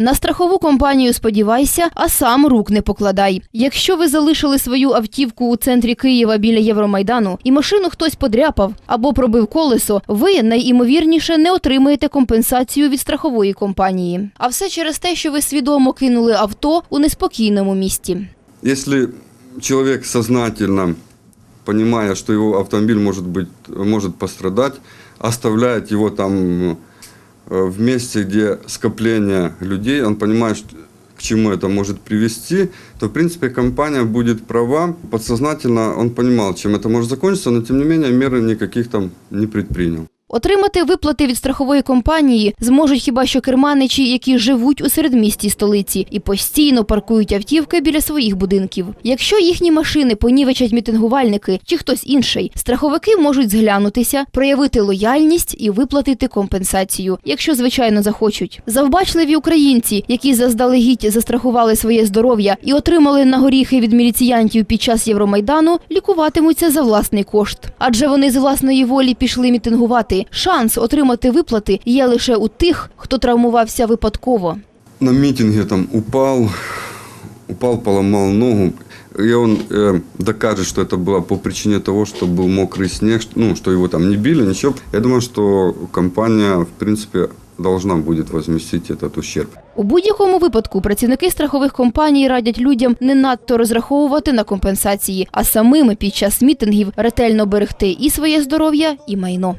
На страхову компанію сподівайся, а сам рук не покладай. Якщо ви залишили свою автівку у центрі Києва біля Євромайдану і машину хтось подряпав або пробив колесо, ви найімовірніше не отримаєте компенсацію від страхової компанії. А все через те, що ви свідомо кинули авто у неспокійному місті. Если человек сознательно, понимая, что его автомобиль может, быть, может пострадать, оставляет его там в месте, где скопление людей, он понимает, что- к чему это может привести, то, в принципе, компания будет права. Подсознательно он понимал, чем это может закончиться, но, тем не менее, меры никаких там не предпринял. Отримати виплати від страхової компанії зможуть хіба що керманичі, які живуть у середмісті столиці і постійно паркують автівки біля своїх будинків. Якщо їхні машини понівечать мітингувальники чи хтось інший, страховики можуть зглянутися, проявити лояльність і виплатити компенсацію, якщо звичайно захочуть. Завбачливі українці, які заздалегідь застрахували своє здоров'я і отримали на горіхи від міліціянтів під час Євромайдану, лікуватимуться за власний кошт. Адже вони з власної волі пішли мітингувати. Шанс отримати виплати є лише у тих, хто травмувався випадково. на митинге там упал, упал, поломал ногу, и он э, докажет, что это было по причине того, что был мокрый снег, что- ну, что его там не били, ничего. Я думаю, что компания, в принципе, должна будет возместить этот ущерб. У будь-якому випадку працівники страхових компаній радять людям не надто розраховувати на компенсації, а самими під час мітингів ретельно берегти і своє здоров'я, і майно.